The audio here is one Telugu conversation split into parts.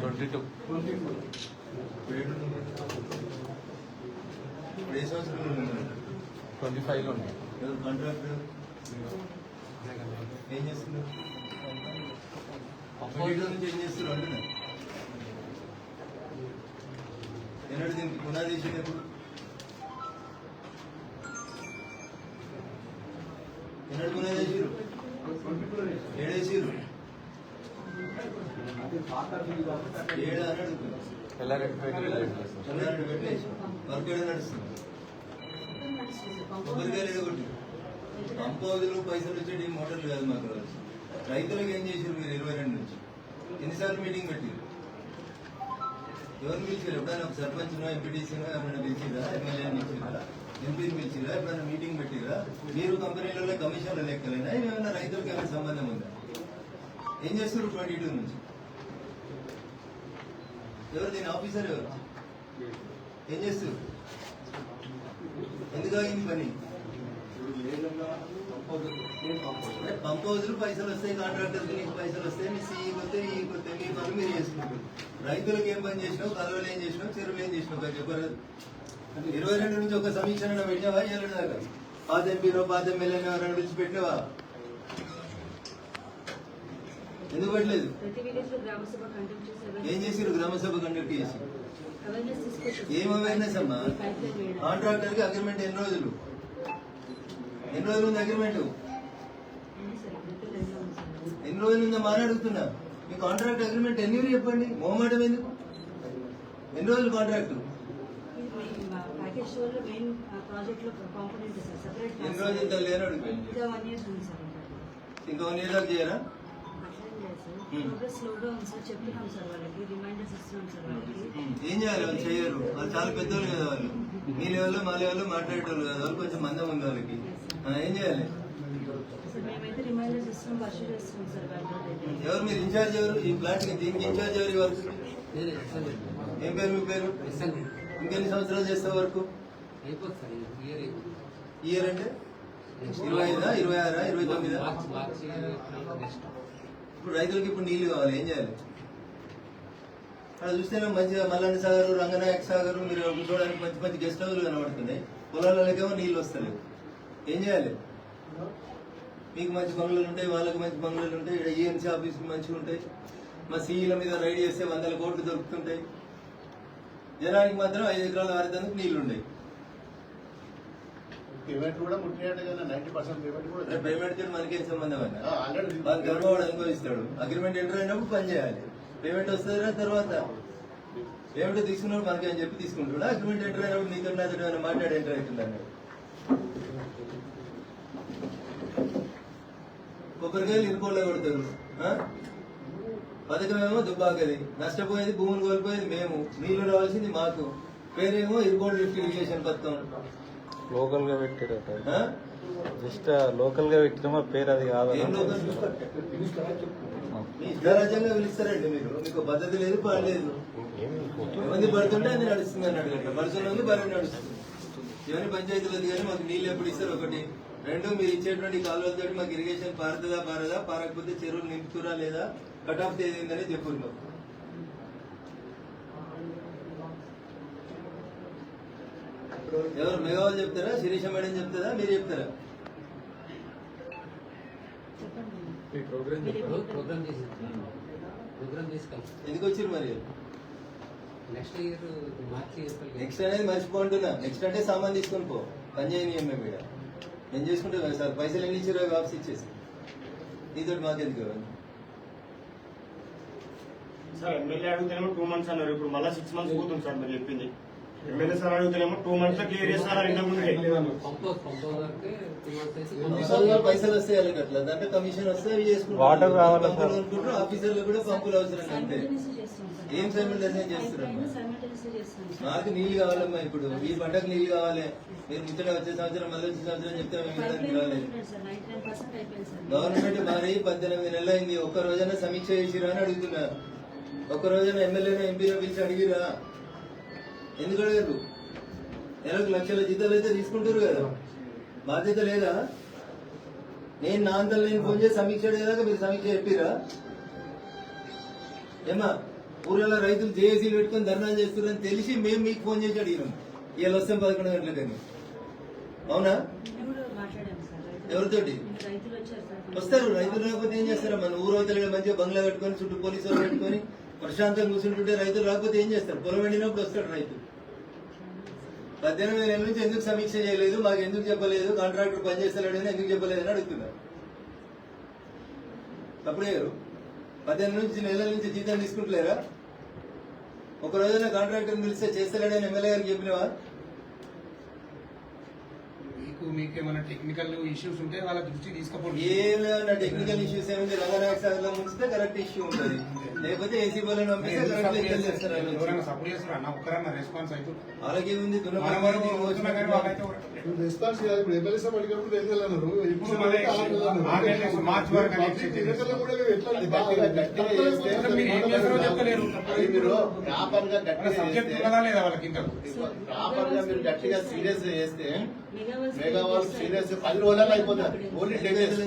Twenty two? ట్వంటీ ఫైవ్లో కాంట్రాక్టర్ ఏం చేస్తున్నారు నుంచి ఏం చేస్తున్నారు. అంటున్నా ఎన్నడు దీనికి పునాది వేసేటప్పుడు ఏడేసిరు ఏడు ఎల్లారెడ్డి పెట్టేసి వర్క్ ఏడ నడుస్తుంది కొబ్బరికాయలు పంపోదులు పైసలు వచ్చేటి మోటార్లు కాదు మాకు రైతులకు ఏం చేసారు మీరు ఇరవై రెండు నుంచి ఎన్నిసార్లు మీటింగ్ పెట్టారు ఎవరు పిలిచారు ఎప్పుడైనా సర్పంచ్ సర్పంచ్నో ఎంపీటీసీనో ఎవరైనా పిలిచిరా ఎమ్మెల్యే పిలిచిరా ఎంపీని పిలిచిరా ఎప్పుడైనా మీటింగ్ పెట్టి మీరు కంపెనీలలో కమిషన్ల లెక్కలేనా? ఏమైనా రైతులకు ఏమైనా సంబంధం ఉందా? ఏం చేస్తారు ట్వంటీ టూ నుంచి? ఎవరు దీని ఆఫీసర్ ఎవరు? ఏం చేస్తారు ఎందుకు అయింది పని? పంప్ హౌజులు పైసలు వస్తాయి కాంట్రాక్టర్కి నీకు పైసలు వస్తాయి మీ సీఈ కొత్తే ఈ కొత్తే మీ పనులు మీరు చేసుకుంటారు. రైతులకు ఏం పని చేసినావు? కలవలు ఏం చేసినావు? చెరువులు ఏం చేసినావు? చెప్పారు ఇరవై రెండు నుంచి ఒక సమీక్షణ పెట్టినావా? ఏళ్ళు దాకా? పాత ఎంపీలో పాత ఎమ్మెల్యేనో ఎవరైనా పిలిచి పెట్టినావా ఎందుకు పెట్టలేదు? ఏం చేసిరు గ్రామ సభ కండక్ట్ చేసి? ఏం అవేర్నెస్ అమ్మా? పైప్ లైన్ వేయడం కాంట్రాక్టర్కి అగ్రిమెంట్ ఎన్ని రోజులు? ఎన్ని రోజులు ఉంది అగ్రిమెంట్ ఎన్ని రోజులు ఉందా మాని అడుగుతున్నా. మీ కాంట్రాక్ట్ అగ్రిమెంట్ ఎన్ని చెప్పండి? మొహమాటం ఎందుకు? ఎన్ని రోజులు కాంట్రాక్ట్ ఇది మెయిన్ మా ప్యాకేజ్ షో లో మెయిన్ ప్రాజెక్ట్లో కాంపోనెంట్ సార్ సెపరేట్ ఎన్ని రోజులు ఇంత అడుగుతాను ఇంకా వన్ ఇయర్స్ ఉంది సార్. ఇంకా ఇంకా వన్ ఇయర్ దాకా చేయరా ఏం చేయాలి? వాళ్ళు చేయరు. వాళ్ళు చాలా పెద్దోళ్ళు కదా వాళ్ళు. మీ లెవెల్లో మా లెవెల్లో మాట్లాడేటోళ్ళు కదా వాళ్ళు. కొంచెం మందం ఉంది వాళ్ళకి. ఏం చేయాలి? ఎవరు మీరు? ఇన్ఛార్జ్ ఎవరు? ఈ ప్లాట్కి దీనికి ఇన్ఛార్జ్ ఎవరు? ఈ వర్క్ ఏం పేరు మీ పేరు? ఇంకెన్ని సంవత్సరాలు చేస్తావు వరకు? అయిపోతుంది సార్ ఇయర్ అయిపోతుంది. ఇయర్ అంటే? ఇరవై ఐదా ఇరవై ఆరా ఇరవై తొమ్మిదా మార్చి మార్చి నెక్స్ట్ ఇప్పుడు రైతులకి ఇప్పుడు నీళ్ళు కావాలి ఏం చేయాలి? అక్కడ చూస్తేనే మంచిగా మల్లన్న సాగర్ రంగనాయక సాగర్ మీరు చూడడానికి మంచి మంచి గెస్ట్ హౌస్లు కనబడుతున్నాయి. పొలాలకేమో నీళ్ళు వస్తలేవు. ఏం చేయాలి? మీకు మంచి బంగ్లాలు ఉంటాయి వాళ్ళకి మంచి బంగ్లాలు ఉంటాయి ఇక్కడ ఈఎన్సీ ఆఫీస్ మంచిగా ఉంటాయి. మా సీఈల మీద రైడ్ చేస్తే వందల కోట్లు దొరుకుతుంటాయి. జనానికి మాత్రం ఐదు ఎకరాల వారితందుకు నీళ్ళు ఉన్నాయి పేమెంట్ కూడా ముట్టినట్టుగా నైన్టీ పర్సెంట్ పేమెంట్ కూడా పేమెంట్ తోటి మనకేం సంబంధం ఆల్రెడీ అనుభవిస్తాడు. అగ్రిమెంట్ ఎంటర్ అయినప్పుడు పని చేయాలి. పేమెంట్ వస్తుందా తర్వాత. పేమెంట్ తీసుకున్నప్పుడు మనకి అని చెప్పి తీసుకుంటాడు. అగ్రిమెంట్ ఎంటర్ అయినప్పుడు నీతో ఏమైనా మాట్లాడి ఎంటర్ అవుతుంది అన్నాడు. కొబ్బరికాయలు ఇరుకోళ్ళ కొడతారు. ఆ? పథకమేమో దుబ్బాకది. నష్టపోయేది భూములు కోల్పోయేది మేము. నీళ్ళు రావాల్సింది మాకు. పేరేమో ఇరుకోళ్ళు లిఫ్ట్ ఇరిగేషన్ పథకం లోకల్గా పెట్టారట ఆ? జస్ట్ లోకల్గా పెట్టిన పేరు అది కాదు? ఇష్టారాజ్యంగా పిలుస్తారండి మీరు. మీకు పద్ధతి లేదు పాడలేదు మంది పడుతుంటే అది నడుస్తుంది అన్నాడు నడుస్తుంది. ఇవన్నీ కానీ మాకు నీళ్ళు ఎప్పుడు ఇస్తారు ఒకటి. రెండు మీరు ఇచ్చేటువంటి కాలువలతో మాకు ఇరిగేషన్ పారుతుందా పారదా? పారకపోతే చెరువులు నింపుతురా లేదా? కట్ ఆఫ్ తేదీ ఏందని చెప్పు మాకు ఎవరు మెగావాళ్ళు చెప్తారా? శిరీష మేడం చెప్తారా? మీరు చెప్తారా? ఎందుకు వచ్చారు మరి? నెక్స్ట్ ఇయర్ మార్చి నెక్స్ట్ అనేది మర్చిపోంటున్నా. నెక్స్ట్ అంటే సామాన్ తీసుకొని పో. పని చేయని మేము ఇక్కడ. నేను చేసుకుంటే సార్. పైసలు ఎన్ని ఇచ్చారో వాపస్ ఇచ్చేసి. నీతోటి మాకెందుకు ఇవ్వాలి? సార్ ఎమ్మెల్యే అడుగుతేనేమో టూ మంత్స్ అన్నారు. ఇప్పుడు మళ్ళీ సిక్స్ మంత్స్ పోతుంది సార్ మీరు చెప్పింది. ఎమ్మెల్యే సార్ అడుగుతేనేమో టూ మంత్స్లో క్లియర్ చేస్తున్నారు ఇంతకు ముందే? పంపోజ్ పంపోజ్ వరకు టూ మంత్స్ అయితే మున్సిపల్ పైసలు వస్తాయి అట్లా దాంట్లో కమిషన్ వస్తే అవి చేసుకుంటారు ఆఫీసర్లు కూడా పంపులు అవసరం అంతే. సార్ ఏం simultaneous చేస్తున్నాం? సైమల్టేనియస్ చేస్తున్నాం సార్ మాకు నీళ్ళు కావాలమ్మా ఇప్పుడు. ఈ పంటకు నీళ్ళు కావాలి. మీరు ముచ్చట వచ్చే సంవత్సరం మళ్ళీ వచ్చే సంవత్సరం చెప్తే గవర్నమెంట్ మారి పద్దెనిమిది నెలలు అయింది. ఒక్క రోజైనా సమీక్ష చేసిరా అని అడుగుతున్నా ఒక్క రోజైనా ఎమ్మెల్యేనా ఎంపీలో పిలిచి అడిగిరా? ఎందుకు అడగరు నెలకు లక్షల జీతాలు అయితే తీసుకుంటారు కదా. బాధ్యత లేదా? నేను నా అంతా నేను ఫోన్ చేసి సమీక్ష అడిగేదాకా మీరు సమీక్ష చెప్పిరా? ఏమా ఊర్లలో రైతులు జేఏసీలు పెట్టుకొని ధర్నాలు చేస్తున్నారని తెలిసి మేము మీకు ఫోన్ చేసి అడిగినాం. ఇవాళ వస్తాం పదకొండు గంటలకని. అవునా? ఎవరితోటి? వస్తారు. రైతులు లేకపోతే ఏం చేస్తారా మన ఊరు అవతల మంచిగా బంగ్లా కట్టుకొని చుట్టూ పోలీసు వాళ్ళు పెట్టుకొని ప్రశాంతంగా కూర్చుంటుంటే రైతులు రాకపోతే ఏం చేస్తారు? పొలం ఎండినప్పుడు వస్తాడు రైతు. పద్దెనిమిది నెలల నుంచి ఎందుకు సమీక్ష చేయలేదు? మాకు ఎందుకు చెప్పలేదు? కాంట్రాక్టర్ పని చేస్తలేడు అని ఎందుకు చెప్పలేదు అని అడుగుతున్నారు. తప్పుడే గారు. పద్దెనిమిది నుంచి నెలల నుంచి జీతం తీసుకుంటలేరా? ఒక రోజున కాంట్రాక్టర్ పిలిస్తే చేస్తలేడని ఎమ్మెల్యే గారికి చెప్పినవా? మీకు మీకు ఏమైనా టెక్నికల్ ఇష్యూస్ ఉంటే వాళ్ళ దృష్టికి తీసుకుపోండి. ఏం లేదన్న టెక్నికల్ ఇష్యూస్ ఏమైంది? రంగనాయక సాగర్లో ముంచితే కరెక్ట్ ఇష్యూ ఉంటుంది. లేకపోతే ఏసీ బోలని పంపిస్తే కరెక్ట్ లెక్కలు చేస్తారు. వాళ్ళు. ఎవరైనా సపోర్ట్ చేస్తారా? అన్న ఒక్కరన్నా రెస్పాన్స్ ఇప్పుడు రెస్పాన్స్ కాదు ఇప్పుడు అడిగినప్పుడు ఏం వెళ్ళన్నారు ఇప్పుడు మార్చి వరకు గట్టిగా లేదా వాళ్ళకి మీరు గట్టిగా సీరియస్ చేస్తే మెగా వాళ్ళు సీరియస్ పది రోజుల్లో అయిపోతారు ఓన్లీ డేస్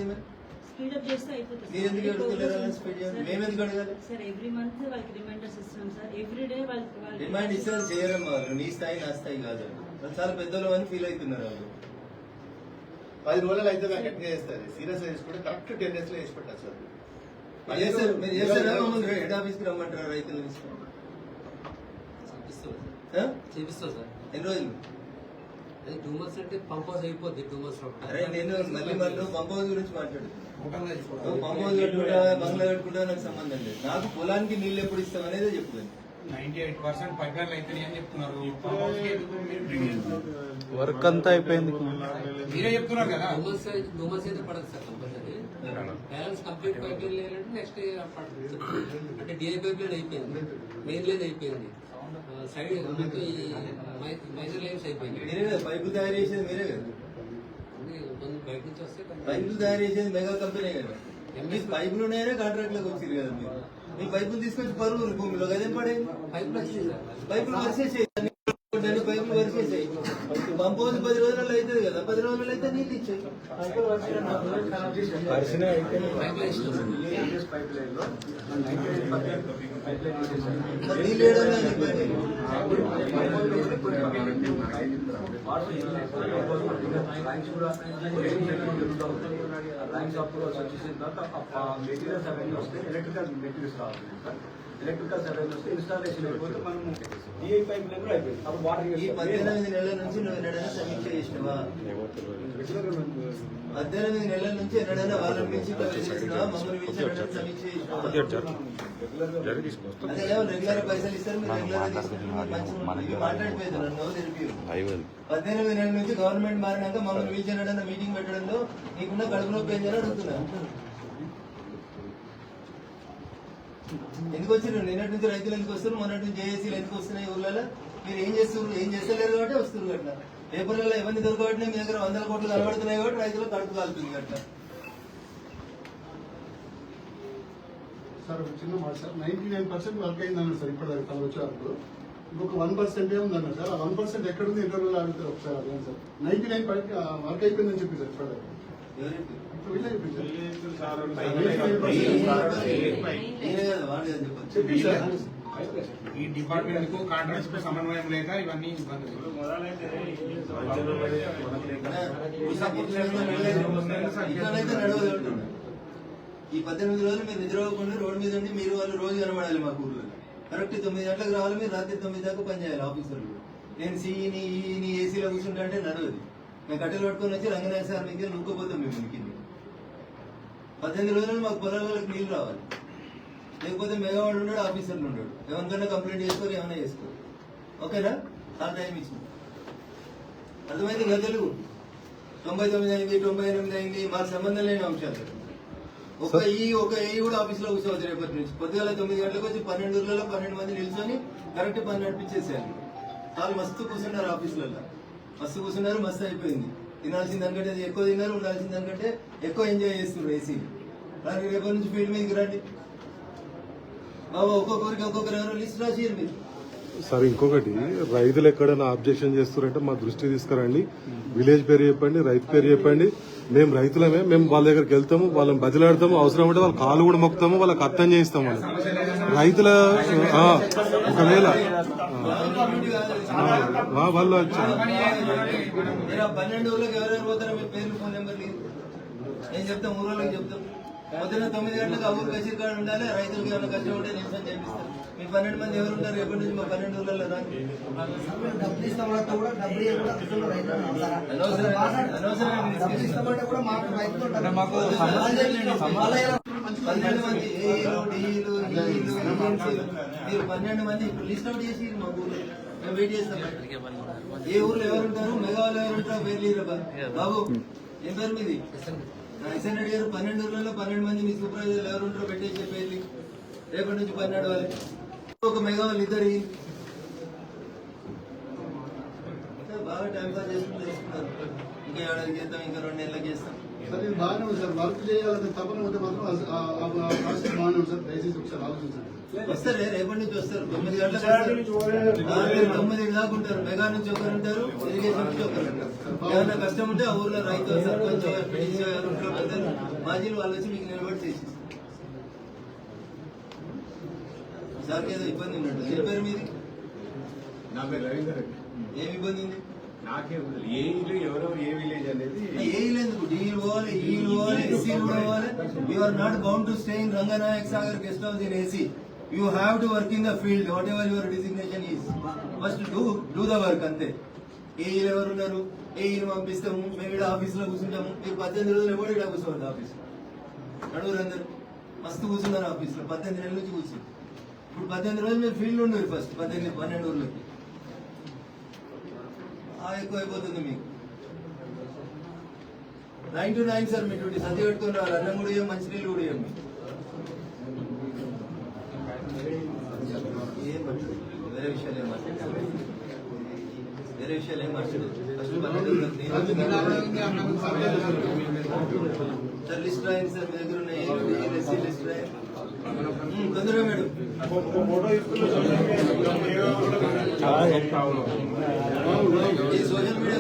స్పీడప్ చేస్తే అయిపోతుంది మీరు ఎందుకు అడుగుతలేరు అలా స్పీడ్ చేయాలి మేము ఎందుకు అడగాలి? సార్ ఎవ్రీ మంత్ వాళ్ళకి రిమైండర్స్ ఇస్తున్నాం సార్. ఎవ్రీ డే వాళ్ళకి వాళ్ళకి డిమాండ్ ఇస్తారు చేయరమ్మా వాళ్ళు. నీ స్థాయి నా స్థాయి కాదు వాళ్ళు. చాలా పెద్దలు అని ఫీల్ అవుతున్నారు వాళ్ళు. పది రోజులు అయితే నాకు గట్టిగా చేస్తారు. సీరియస్ చేసుకుంటే కరెక్ట్ టెన్ డేస్లో వేసి పెట్టారు సార్ మీరు చేస్తారు మమ్మల్ని హెడ్ ఆఫీస్కి రమ్మంటారా రైతులు చేపిస్తాం సార్? ఎన్ని రోజులు? అది మంత్స్ అంటే పంప్ హౌస్ అయిపోద్ది టూ మంత్స్ అరే నేను మళ్ళీ మళ్ళీ పంప్ హౌస్ గురించి నువ్వు పంప్ హౌస్ కట్టుకుంటా బంగ్లా కట్టుకుంటా నాకు సంబంధం లేదు. నాకు పొలానికి నీళ్ళు ఎప్పుడు ఇస్తాం అనేది చెప్పుకోండి? వర్క్ అంతా అయిపోయింది మీరే చెప్తున్నారు కదా. టూ మంత్స్ అయితే పడదు sir compulsory. Balance complete pipeline లేదంటే నెక్స్ట్ అంటే డిఐ పైప్ లైన్ అయిపోయింది. మెయిన్ లైన్ అయిపోయింది. సైడ్ మైనర్ లైన్స్ అయిపోయింది పైపులు తయారు చేసేది మీరే కదా. బయట నుంచి వస్తే పైపులు తయారు చేసేది మెగా కంపెనీ కదా. మీకు పైపులు ఉన్నాయనే కాంట్రాక్ట్లోకి వచ్చింది కదా మీరు. మీ పైపులు తీసుకొచ్చి పరువు భూమిలో కదేం పడేది? పైప్ వచ్చింది సార్ పైపులు వరిసేసాయి దాన్ని పైపులు వరిసేసాయి పంప్ హౌస్ పది రోజులలో అవుతుంది కదా పది రోజులలో అయితే నీళ్ళు ఇచ్చాయి. నీళ్ళు వేయడం ఇబ్బంది లైన్స్ అప్రూవల్స్ వచ్చేసిన తర్వాత మెటీరియల్స్ అవన్నీ వస్తే ఎలక్ట్రికల్ మెటీరియల్స్ రావాలి ఎలక్ట్రికల్ అవన్నీ వస్తే ఇన్స్టాలేషన్ అయిపోతే డిఐ పైప్ లైన్ కూడా అయిపోయింది అప్పుడు వాటర్ ఈ పద్దెనిమిది నెలల నుంచి నువ్వు ఎన్నడైనా సమీక్ష చేసినవా పద్దెనిమిది నెలల నుంచి ఎన్నడైనా వాళ్ళని మమ్మల్ని సమీక్ష చేసినావా పద్దెనిమిది నెలల నుంచి గవర్నమెంట్ మారినాక మమ్మల్ని పిలిచిన మీటింగ్ పెట్టడంలో నీకున్న కడుపు నొప్పి ఏంటని అడుగుతున్నా. ఎందుకు వచ్చిర్రు? నిన్నటి నుంచి రైతులు ఎందుకు వస్తారు మొన్నటి నుంచి జేఏసీలు ఎందుకు వస్తున్నాయి ఊర్లలో? మీరు ఏం చేస్తారు ఏం చేస్తలేరు కాబట్టి వస్తారు అట్లా. పేపర్లలో ఇవన్నీ దొరకబట్టి మీ దగ్గర వందల కోట్లు కనబడుతున్నాయి కాబట్టి రైతులకు కడుపు కాలుతుంది అట్లా. సార్ ఒక చిన్న మాట sir ninety nine percent work అయింది అన్నారు సార్ ఇప్పటిదాకా తను వచ్చేటప్పుడు. ఇంకొక వన్ పర్సెంట్ ఏముందన్నారు సార్. ఆ వన్ పర్సెంట్ ఎక్కడుంది ఇంటర్వ్యూలో అడుగుతారు ఒకసారి అదే సార్. నైన్టీ నైన్ వర్క్ అయిపోయిందని చెప్పి సార్? ఇప్పుడు చెప్పి సార్. ఈ డిపార్ట్మెంట్కు కాంట్రాక్ట్స్కు సమన్వయం లేక ఇవన్నీ ఇబ్బందులు. ఈ పద్దెనిమిది రోజులు మీరు నిద్రపోకుండా రోడ్డు మీద ఉండి మీరు వాళ్ళు రోజు కనబడాలి మా ఊర్లో. కరెక్ట్ తొమ్మిది గంటలకు రావాలి మీరు రాత్రి తొమ్మిది దాకా పని చేయాలి ఆఫీసర్లు నేను సీఈని ఈని ఏసీలో కూర్చుంటా అంటే నడవదు. మేము కట్టెలు పట్టుకొని వచ్చి రంగనాయ సార్ మీకు నూకపోతాం మేము ఇంకింది పద్దెనిమిది రోజులు మాకు పొలాలకు నీళ్ళు రావాలి. లేకపోతే మెగావాడు ఉన్నాడు ఆఫీసర్లు ఉన్నాడు ఎవరికైనా కంప్లైంట్ చేసుకోరు ఏమైనా చేసుకోరు. ఓకేనా? ఆ టైం ఇచ్చింది. అర్థమైంది గదులు తొంభై తొమ్మిది అయింది తొంభై ఎనిమిది అయింది మాకు సంబంధం లేని అంశాలు. ఒక ఈ ఒక ఏ కూడా ఆఫీస్లో కూర్చోవచ్చు రేపటి నుంచి. పొద్దుగాల తొమ్మిది గంటలకు వచ్చి పన్నెండు ఊర్లలో పన్నెండు మంది నిల్చొని కరెక్ట్ పని నడిపించేసేయాలి. వాళ్ళు మస్తు కూర్చున్నారు ఆఫీసులలో మస్తు కూర్చున్నారు మస్తు అయిపోయింది. తినాల్సిన దానికంటే ఎక్కువ తిన్నారు ఉండాల్సిన దానికంటే ఎక్కువ ఎంజాయ్ చేస్తున్నారు ఏసీ దానికి రేపటి నుంచి ఫీల్డ్ మీదకి రండి. బాబా ఒక్కొక్కరికి ఒక్కొక్కరు ఎవరో లిస్ట్ రాసియండి మీరు. సార్ ఇంకొకటి రైతులు ఎక్కడైనా అబ్జెక్షన్ చేస్తున్నారంటే మా దృష్టి తీసుకురండి. విలేజ్ పేరు చెప్పండి రైతు పేరు చెప్పండి. మేము రైతులమే మేము వాళ్ళ దగ్గరికి వెళ్తాము వాళ్ళని బదిలాడతాము అవసరం ఉంటే వాళ్ళ కాలు కూడా మొక్కుతాము వాళ్ళకి అర్థం చేయిస్తాము వాళ్ళు రైతుల ఒకవేళ వాళ్ళు వచ్చారు నేను చెప్తాం ఊరోళ్ళకి చెప్తాం. పొద్దున తొమ్మిది గంటలకు ఆ ఊరు కసిరి కాడ ఉండాలి రైతులకు ఏమైనా కష్టం ఉంటే నిమిషం చేపిస్తాం మీ పన్నెండు మంది ఎవరు ఉంటారు ఎప్పటి నుంచి మా పన్నెండు ఊళ్ళలో రాని పన్నెండు మంది ఏఈలు డిఈలు మీరు పన్నెండు మంది ఇప్పుడు లిస్ట్ అవుట్ చేసి మా ఊర్లో. మేము వెయిట్ చేస్తాం. ఏ ఊర్లో ఎవరు ఉంటారు? మెగావాలో ఎవరు ఉంటారో? పేర్లు ఇయ్యరు బా. బాబు ఏం పేరు మీది? ఎస్ఎన్ రెడ్డి గారు పన్నెండు ఊర్లలో పన్నెండు మంది మీ సూపర్వైజర్లు ఎవరు ఉంటారో పెట్టేసి పేర్లు రేపటి నుంచి పన్నెండు వాళ్ళు ఒక మెగావాళ్ళు ఇద్దరు బాగా టైం పాస్ చేసుకుంటూ చేస్తున్నారు ఇంకా ఏడాది చేస్తాం ఇంకా రెండు నెలలకు చేస్తాం సార్ ఇది బాగానే ఉంది సార్ వర్క్ చేయాలంటే తపన ఉంటే మాత్రం ఆ ప్రాసెస్ బాగానే ఉంది సార్ దయచేసి ఒకసారి ఆలోచించండి వస్తారు రేపటి నుంచి వస్తారు? తొమ్మిది గంటలకు తొమ్మిది దాకా ఉంటారు. మెగా నుంచి ఒకరు ఉంటారు ఇరిగేషన్ నుంచి ఒకరు ఉంటారు. ఏమైనా కష్టం ఉంటే ఆ ఊర్లో రైతు సర్పంచ్ ఉంటారో మాజీలు వాళ్ళు వచ్చి మీకు నిలబడి చేసి సార్కి ఏదో ఇబ్బంది ఉన్నట్టు. ఏ పేరు మీది? నా పేరు రవీందర్ రెడ్డి ఏమి ఇబ్బంది ఉంది? నాకే. ఏ ఇల్లు ఎవరో ఏ విలేజ్ అనేది ఏ ఎందుకు? డీలు పోవాలి ఈలు పోవాలి ఎస్సీలు కూడా పోవాలి. You are not bound to stay in Ranganayak Sagar guest house in AC you have to work in the field whatever your designation is first do do the work అంతే. ఏ ఎవరు ఉన్నారు? ఏ పంపిస్తాము? మేము ఇక్కడ ఆఫీస్లో కూర్చుంటాము. మీరు పద్దెనిమిది రోజులు ఎవరు ఇక్కడ కూర్చోండి ఆఫీస్. నడుగురు అందరు. మస్తు కూర్చున్నారు ఆఫీస్లో పద్దెనిమిది నెలల నుంచి కూర్చుని ఇప్పుడు పద్దెనిమిది రోజులు మీరు ఫీల్డ్ ఉండరు ఫస్ట్ పద్దెనిమిది పన్నెండు రోజులకి ఎక్కువ అయిపోతుంది మీకు. నైన్ టు నైన్ సార్ మీ డ్యూటీ సర్ది పెట్టుకుని రావాలి. అన్నం కూడా మంచి నీళ్ళు కూడా ఇవ్వండి ఏం పట్టదు. వేరే విషయాలు ఏం మాట్లాడదు వేరే విషయాలు ఏం మాట్లాడదు ఫస్ట్ సార్ లిస్ట్ రాయండి సార్ మీ దగ్గర ఉన్న ఏ ఎస్సీ లిస్ట్ రాయండి ఉమ్, తొందరగా మేడం ఈ సోషల్ మీడియా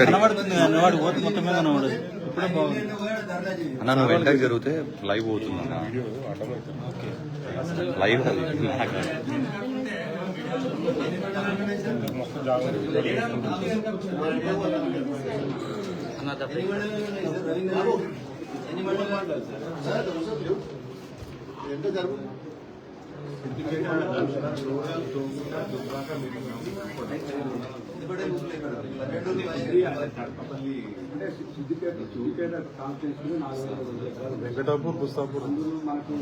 కనబడుతుంది కానీ వాడు ఓటు మొత్తం మీద కనబడదు ఇప్పుడే. అన్న నువ్వు వెంటకి జరిగితే లైవ్ లైవ్ అది అన్న సార్ ఎంత జరుగు వెంకటాపూర్ పుస్తాపూర్ అందులో మనకు?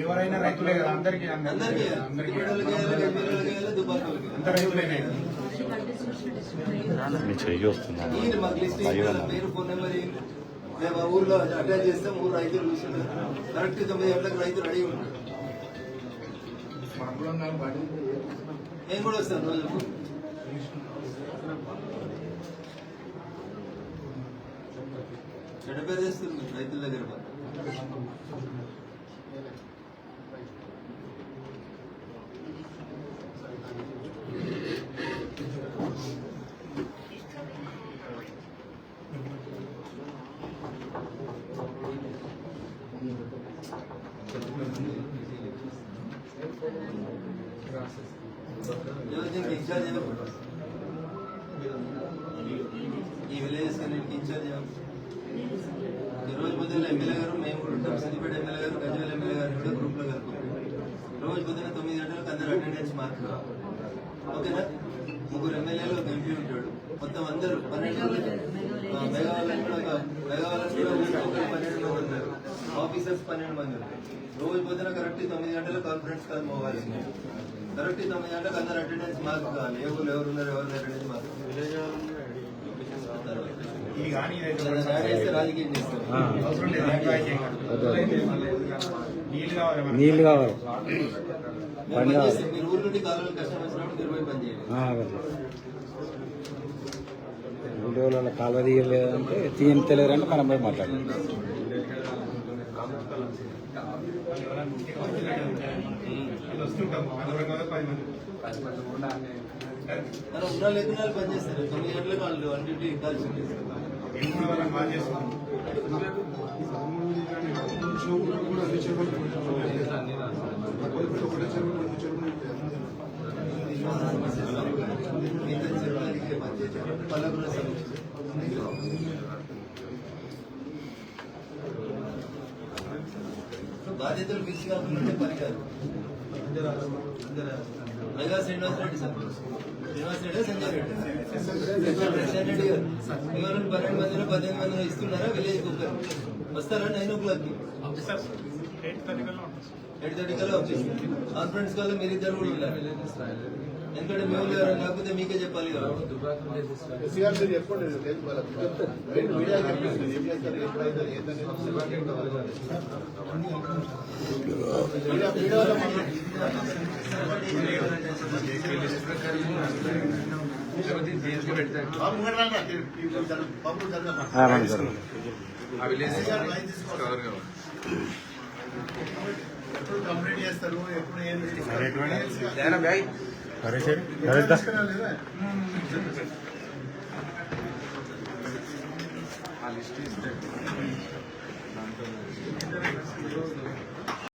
ఎవరైనా రైతులే కదా అందరికీ అందరికీ. అందరికీ. సిద్దిపేటలకు వేయాలి, గజ్వేలకు ఫోన్ నెంబర్ ఇవ్వండి. మేము ఆ ఊర్లో అటాచ్ చేస్తాం ఊరు రైతులు కూర్చుంటారు కరెక్ట్ తొమ్మిది గంటలకు రైతు రెడీ ఉంటారు నేను కూడా వస్తాను రోజు. చెడ్డ పేరు చేస్తుంది రైతుల దగ్గర మాత్రం. ఎవరు దీనికి ఇన్ఛార్జ్ ఎవరు? ఈ విలేజెస్ అన్నింటికి ఇన్ఛార్జ్ ఎవరు? రోజు పొద్దున్న ఎమ్మెల్యే గారు మేము కూడా ఉంటాం. సిద్దిపేట ఎమ్మెల్యే గారు గజ్వేల్ ఎమ్మెల్యే గారు కూడా కలుపుకుంటాం రోజు పొద్దున్న తొమ్మిది గంటలకు అందరు అటెండెన్స్ మార్క్ ఓకేనా? ముగ్గురు ఎమ్మెల్యేలు ఒక ఎంపీ ఉంటాడు. మొత్తం అందరూ పన్నెండు మంది. కూడా ఒక కూడా ఊరికి పన్నెండు మంది ఉన్నారు. ఆఫీసర్స్ పన్నెండు మంది రోజు పొద్దున కరెక్ట్ తొమ్మిది గంటలకు కాన్ఫరెన్స్ కాల్ పోవాల్సింది కరెక్ట్ తొమ్మిది గంటలకు అందరు అటెండెన్స్ మార్క్ కావాలి. ఊళ్ళు ఎవరు ఉన్నారు ఎవరు అటెండెన్స్ మార్క్. నీళ్ళు కావాలి. నీళ్ళు కావాలి. మీరు పని ఊరు నుండి కాలువలు కష్టం వచ్చినప్పుడు మీరు పోయి పని చేయండి. వీడియోలలో కాలువ తీయలేదంటే తీయం తెలియదంటే మనం పోయి మాట్లాడాలి ఉన్న పని చేస్తారు తొమ్మిది గంటలకు వాళ్ళు వన్ డ్యూటీ కలిసి కూడా వాళ్ళని బాగా చేస్తున్నాం మిగతా చెరువులకి పని చేయాలి పల్లెకుల సమీక్ష బాధ్యతలు ఫిక్స్ కాకుండా పని కాదు మెగా శ్రీనివాస్ రెడ్డి సార్. శ్రీనివాస్ రెడ్డి సంజయ్ రెడ్డి. ప్రశాంత్ రెడ్డి గారు. ఎవరు పన్నెండు మందిలో పద్దెనిమిది మందిలో ఇస్తున్నారా విలేజ్ కుక్కర్? వస్తారా nine o'clock eight thirty కల్లా వచ్చేసి కాన్ఫరెన్స్ కల్లా మీరు ఇద్దరు కూడా ఉండాలి ఎందుకంటే మేము ఎవరైనా కాకపోతే మీకే చెప్పాలి కదా ఎస్సీ గారు మీరు చెప్పండి నేను లేదు వాళ్ళకి. బయట మీడియా చెప్పండి. ఏం చేస్తారు ఎప్పుడు అవుతారు ఏంటనేది మీడియా మీడియా వాళ్ళ మనం- బాబు ముంగట రండి. ఈ- ఈ జరగ- బాబు జరగ. ఎస్సీ గారు లైన్ తీసుకోవాలి. ఎప్పుడు కంప్లీట్ చేస్తారు ఎప్పుడు ఏం ఆ లిస్ట్ ఇస్తే